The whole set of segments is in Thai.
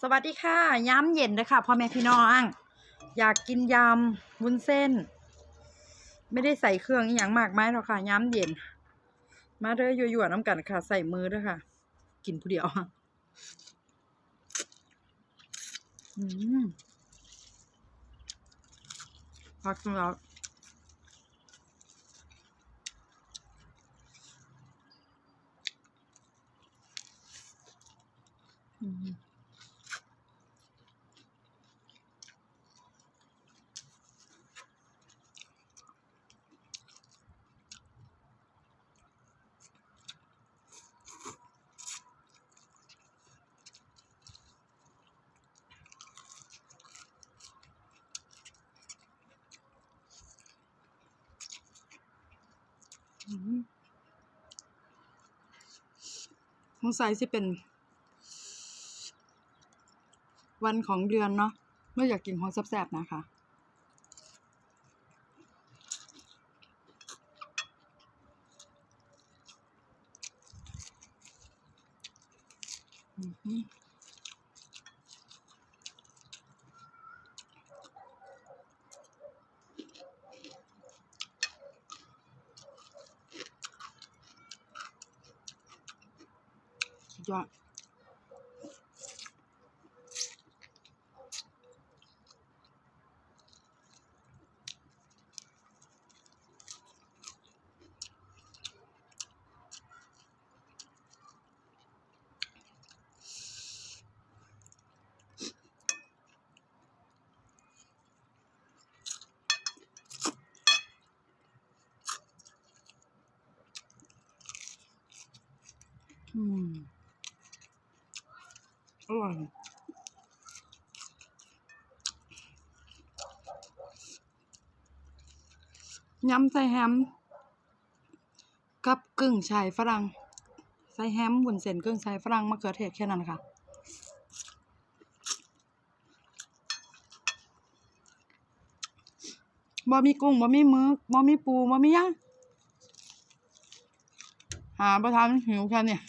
สวัสดีค่ะย้ำเย็นเลยค่ะพ่อแม่พี่น้อง อยากกินยำวุ้นเส้น ไม่ได้ใส่เครื่องอหย่างมากมายหรอกค่ะ ย้ำเย็น มาเด้อยั่วๆน้ำกันค่ะ ใส่มือด้วยค่ะ กินผู้เดียวอืมพักแล้วอืม อืมส งสัยสิเป็น วันของเดือนเนาะไม่อยากกินของแซ่บๆนะคะอือ หือสุดย อร่อยยำใส่แฮม กับกึ่งชายฝรั่ง ใส่แฮมวุ้นเส้นกึ่งชายฝรั่งมะเขือเทศแค่นั้นค่ะบ่มีกุ้งบ่มีมึกบ่มีปูบ่มีหยังหาประทานหิวแค่เนี่ย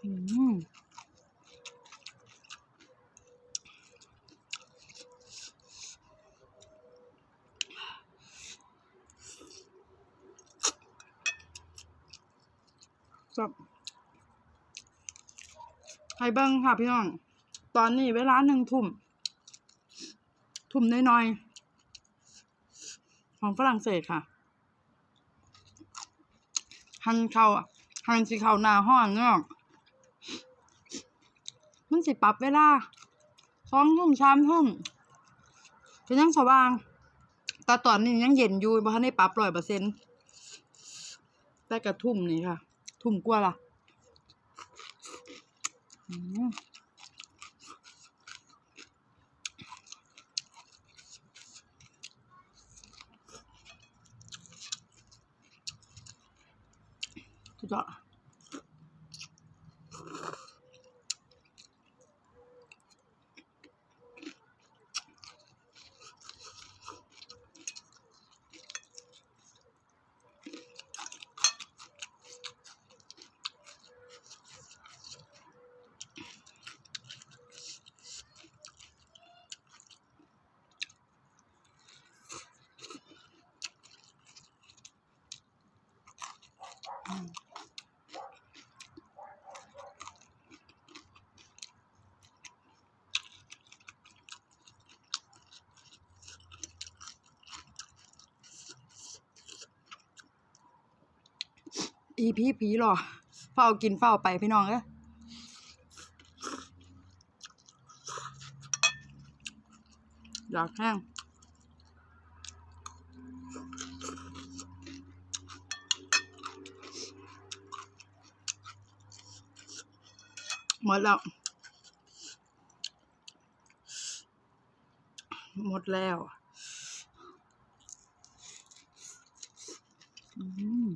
จบให้เบิ้งค่ะพี่น้อง ตอนนี้เวลาหนึ่งทุ่ม ทุ่มน้อยๆ ของฝรั่งเศสค่ะ หันเข้าหันสิเข้าหน้าห้องเนาะ มันสิปรับเวลาสองทุ่มสามทุ่มก็ยังสว่าง แต่ตอนนี้ยังเย็นอยู่บ่ทันได้ปรับร้อยเปอร์เซ็นต์แต่กระทุ่มนี่ค่ะ ทุ่มกว่าล่ะอืมสุ อีพีผีหรอเฝ้ากินเฝ้าไปพี่น้องเอ้ยอยากแห้ง หมดแล้ว หมดแล้ว อืม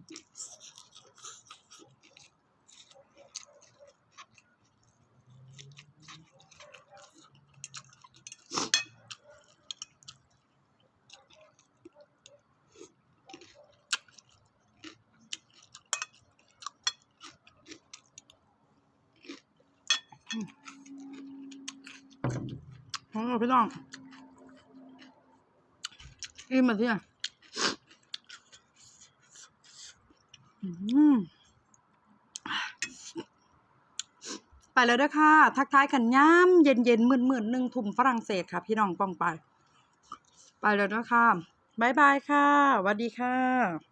โอ้พี่น้องอิ่มมาที่อะไปแล้วด้อค่ะ ทักทายกันย้ำเย็นเย็นๆมื่นมื่นหนึ่งทุ่มฝรั่งเศสค่ะ พี่น้องปองไป ไปแล้วด้อค่ะบายบายค่ะสวัสดีค่ะ